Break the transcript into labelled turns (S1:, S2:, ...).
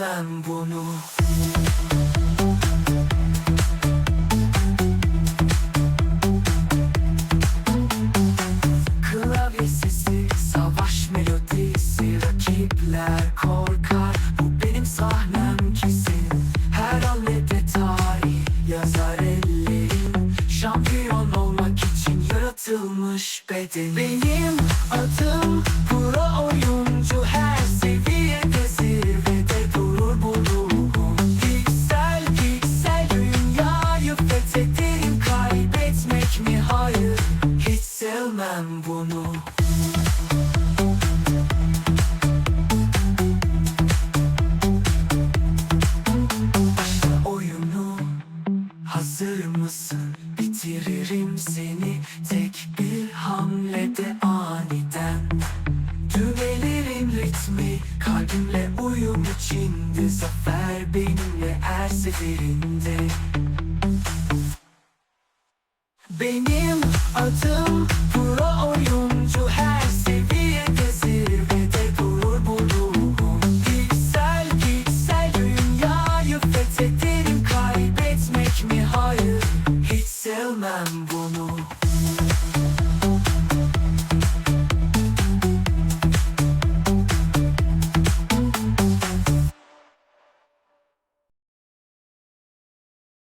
S1: sevmem bunu. Klavye sesi, savaş melodisi Rakipler korkar, bu benim sahnem kesin. Her hamlede tarih yazar ellerim. Şampiyon olmak için yaratılmış beden Benim adım pro oyuncu sevmem bunu. Oyunu Hazır mısın? Bitiririm seni. Tek bir hamlede aniden. Düğmelerin ritmi kalbimle uyum içinde. Zafer benimle her seferinde. Benim adım pro 难过吗？